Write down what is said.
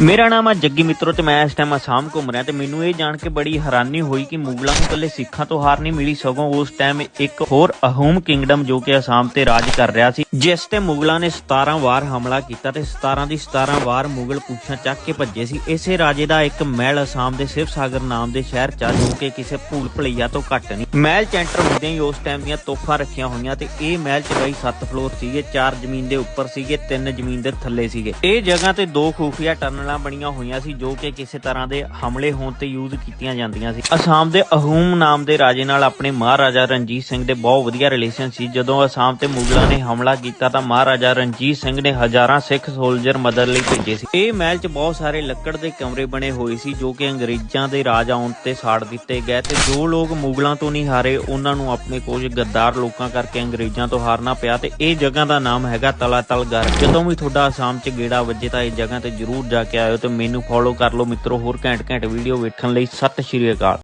ਮੇਰਾ ਨਾਮ ਆ ਜੱਗੀ ਮਿੱਤਰੋ ਤੇ ਮੈਂ ਇਸ ਟਾਈਮ ਅਸਾਮ ਘੁੰਮ ਰਿਹਾ ਤੇ ਮੈਨੂੰ ਇਹ ਜਾਣ ਕੇ ਬੜੀ ਹੈਰਾਨੀ ਹੋਈ ਕਿ ਮੁਗਲਾਂ ਨੂੰ ਇਕੱਲੇ ਸਿੱਖਾਂ ਤੋਂ ਹਾਰ ਨਹੀਂ ਮਿਲੀ, ਸਗੋਂ ਉਸ ਟਾਈਮ ਇੱਕ ਹੋਰ ਅਹੂਮ ਕਿੰਗਡਮ ਜੋ ਕਿ ਅਸਾਮ ਤੇ ਰਾਜ ਕਰ ਰਿਹਾ ਸੀ, ਜਿਸ ਤੇ ਮੁਗਲਾਂ ਨੇ 17 ਵਾਰ ਹਮਲਾ ਕੀਤਾ ਤੇ 17 ਦੀ 17 ਵਾਰ ਮੁਗਲ ਪੁੱਛਾਂ ਚੱਕ ਕੇ ਭੱਜੇ ਸੀ। ਇਸੇ ਰਾਜੇ ਦਾ ਇੱਕ ਮਹਿਲ ਅਸਾਮ ਦੇ ਸਿਵ ਸਾਗਰ ਨਾਮ ਦੇ ਸ਼ਹਿਰ ਚ ਆ, ਜੋ ਕਿ ਕਿਸੇ ਭੂਲ ਭੁਲਈਆ ਤੋਂ ਘੱਟ ਨਹੀਂ। ਮਹਿਲ ਚ ਐਂਟਰ ਹੁੰਦਿਆਂ ਹੀ ਉਸ ਟਾਈਮ ਦੀਆਂ ਤੋਪਾਂ ਰੱਖੀਆਂ ਹੋਈਆਂ ਤੇ ਇਹ ਮਹਿਲ ਚ ਬਈ 7 ਫਲੋਰ ਸੀਗੇ 4 ਜ਼ਮੀਨ ਦੇ ਉੱਪਰ ਸੀਗੇ 3 ਜ਼ਮੀਨ ਦੇ ਥੱਲੇ ਸੀਗੇ। ਇਹ ਜਗ੍ਹਾ ਤੇ ਦੋ ਖੂਫੀਆ ਟਨਲਾਂ ਬਣੀਆਂ ਹੋਈਆਂ ਸੀ ਜੋ ਕਿ ਕਿਸੇ ਤਰ੍ਹਾਂ ਦੇ ਹਮਲੇ ਹੋਣ ਤੇ ਯੂਜ਼ ਕੀਤੀਆਂ ਜਾਂਦੀਆਂ ਸੀ। ਅਸਾਮ ਦੇ ਅਹੂਮ ਨਾਮ ਦੇ ਰਾਜੇ ਨਾਲ ਆਪਣੇ ਮਹਾਰਾਜਾ ਰਣਜੀਤ ਸਿੰਘ ਦੇ ਬਹੁਤ ਵਧੀਆ ਰਿਲੇਸ਼ਨ ਸੀ। ਜਦੋਂ ਅਸਾਮ ਤੇ ਮੁਗਲਾਂ ਨੇ ਹਮਲਾ ਕੀਤਾ ਤਾਂ ਮਹਾਰਾਜਾ ਰਣਜੀਤ ਸਿੰਘ ਨੇ ਹਜ਼ਾਰਾਂ ਸਿੱਖ ਸੋਲਜਰ ਮਦਦ ਲਈ ਭੇਜੇ ਸੀ। ਇਹ ਮਹਿਲ 'ਚ ਬਹੁਤ ਸਾਰੇ ਲੱਕੜ ਦੇ ਕਮਰੇ ਬਣੇ ਹੋਏ ਸੀ ਜੋ ਕਿ ਅੰਗਰੇਜ਼ਾਂ ਦੇ ਰਾਜ ਆਉਣ ਤੇ ਸਾੜ ਦਿੱਤੇ ਗਏ ਤੇ ਜੋ ਲੋਕ ਮੁਗਲਾਂ ਤੋਂ ਨਹੀਂ ਹਾਰੇ, ਉਹਨਾਂ ਨੂੰ ਆਪਣੇ ਕੁਝ ਗੱਦਾਰ ਲੋਕਾਂ ਕਰਕੇ ਅੰਗਰੇਜ਼ਾਂ ਤੋਂ ਹਾਰਨਾ ਪਿਆ ਤੇ ਇਹ ਜਗ੍ਹਾ ਦਾ ਨਾਮ ਹੈਗਾ ਤਲਾਤਲ ਗੜ ਜਦੋਂ ਵੀ ਤੁਹਾਡਾ ਅਸਾਮ 'ਚ ਗੇੜਾ ਵੱਜੇ ਤਾਂ ਇਸ ਜਗ੍ਹਾ ਤੇ ਜਰੂਰ ਜਾ ਕੇ ਕੇ ਆਇਓ ਤੇ ਮੈਨੂੰ ਫੋਲੋ ਕਰ ਲਓ ਮਿੱਤਰੋ, ਹੋਰ ਘੈਂਟ ਘੈਂਟ ਵੀਡੀਓ ਵੇਖਣ ਲਈ। ਸਤਿ ਸ਼੍ਰੀ ਅਕਾਲ।